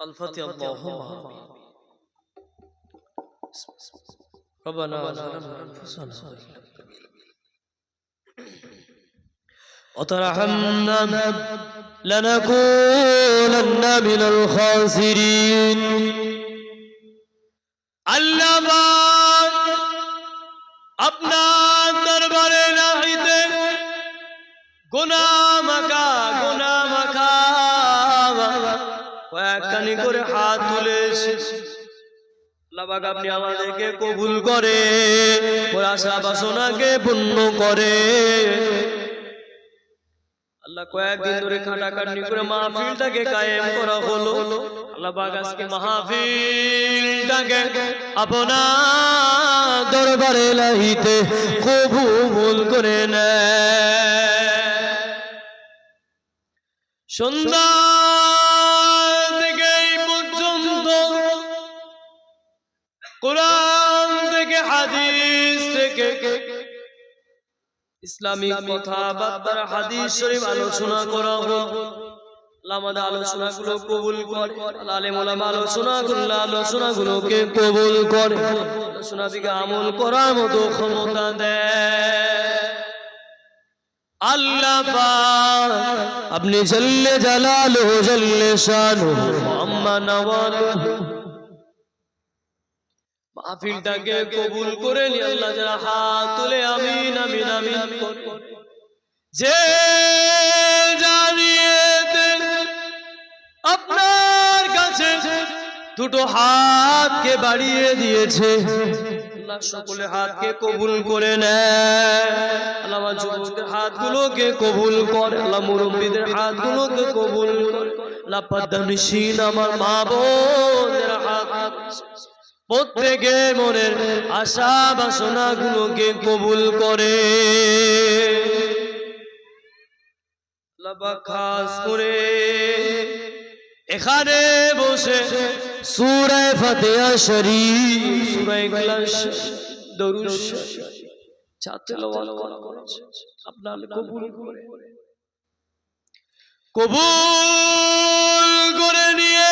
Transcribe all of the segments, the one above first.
الفتح اللهم آمين ربنا ظلمنا أنفسنا وترحمنا لنكونن من الخاسرين আল্লামা আপনার দরবারে নাহিতে গোনা কয়েকখানি করে হাত তুলে লাবাক আপনি আমাদেরকে কবুল করে বাসনাকে পূর্ণ করে। আল্লাহ কয়েকদিন ধরে করে মাহফিলটাকে কায়েম করা হলো। আজকে মাহফিলটাকে আপনার দরবারে লাহিতে কবুল করে নেয়। সন্ধ্যা ইসলামিক কথাবার্তার হাদিস শরীফ আলোচনা করা আমল করার মতো ক্ষমতা আপনি জল্লে জালালু জল্লে শানু আম্মা নওয়ালু মাহফিলটাকে কবুল করে নি আল্লাহ যারা হাত তুলে আমিন আমিন আমিন যে জানিয়েতে আপনার কাছে দুটো হাতকে বাড়িয়ে দিয়েছে। আল্লাহ সকলে হাতকে কবুল করে নেয়। আল্লাহ যুবকদের হাতগুলোকে কবুল করে আল্লাহ মুরব্বীদের হাতগুলোকে কবুল করে। আল্লাহ পদ্মনিশীন আমার মা বোনের হাত প্রত্যেকে মনের আশা বাসনা গুলোকে কবুল করে। খাস করে। এখানে বসে সূরায়ে ফাতিহা কবুল করে নিয়ে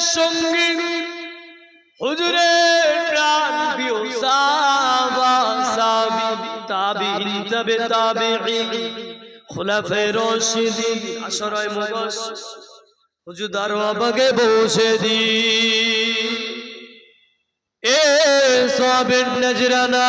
সঙ্গী হুজুরের প্রাণ প্রিয় সাহাবা, সাহাবী, তাবিঈন, তবে তাবিঈন খুলাফায়ে রাশিদিন, আশরায়ে মুবাশশির। হুজুর দরবাগে বসে দি। এ সাবির নজরানা।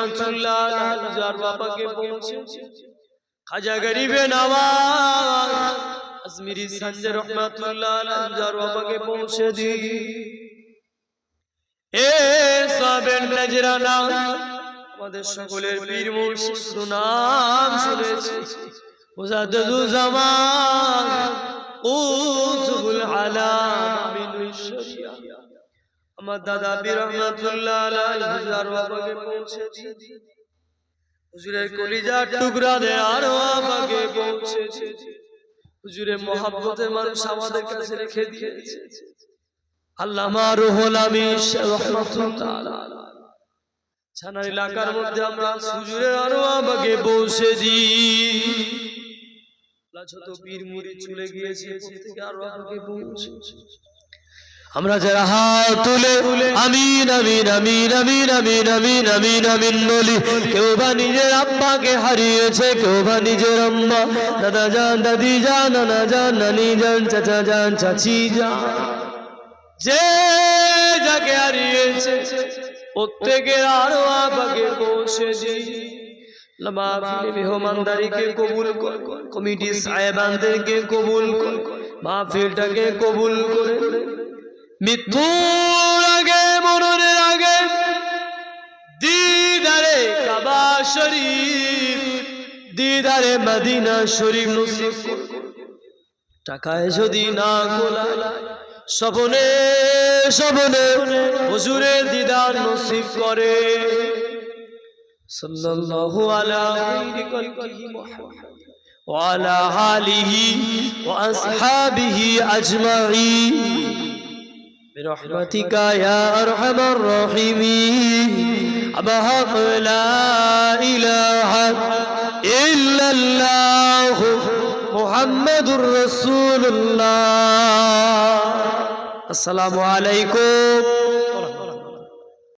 রহমাতুল্লাহ যার বাবাকে পৌঁছে খাজা গরিবে নওয়াজ আজমিরি সঞ্জয় রহমাতুল্লাহ যার বাবাকে পৌঁছে দি এ সাবের নজরানা আমাদের সকলের পীর মুর্শিদ সুনাম শুনেছি। মুজাদ্দিদুল জামান উজবুল আলাম আমিন শরিয়া। আমার দাদা বীর বাবাকে পৌঁছে হুজুরের কলিজার টুকরা দে আরও আমাকে দি হুজুরের মহাব্বতে মানুষ আমাদের কাছে রেখে দিয়েছে। আল্লামা এলাকার মধ্যে আমরা আরও আমাকে যত বীর মুড়ি চলে গিয়েছে, প্রত্যেকে আরও পৌঁছেছে আমরা যারা হাত তুলে, আমিন আমিন আমিন আমিন আমিন আমিন আমিন আমিন বলি, কেউ বা নিজের আব্বাকে হারিয়েছে, কেউ বা নিজের আম্মা। দাদা যান, দাদি যান, নানা যান, নানি যান, চাচা যান, চাচি যান। যে যাকে হারিয়েছে, প্রত্যেকের আরও আবাকে পৌঁছে কবুল কর, মাহফিলটাকে কবুল করে। মৃত্যুর আগে মরণের আগে, দিদারে কাবা শরীফ, দিদারে মদিনা শরীফ নসিব টাকায় যদি না গোলা সপনে সপনে হুজুরের দিদার নসিব করে। সাল্লাল্লাহু আলাইহি মুহাম্মদ, ওয়া আলা আলিহি ওয়া আসহাবিহি আজমাইন। برحمتك يا أرحم الراحمين. أبهق لا إله إلا الله محمد رسول الله. السلام عليكم.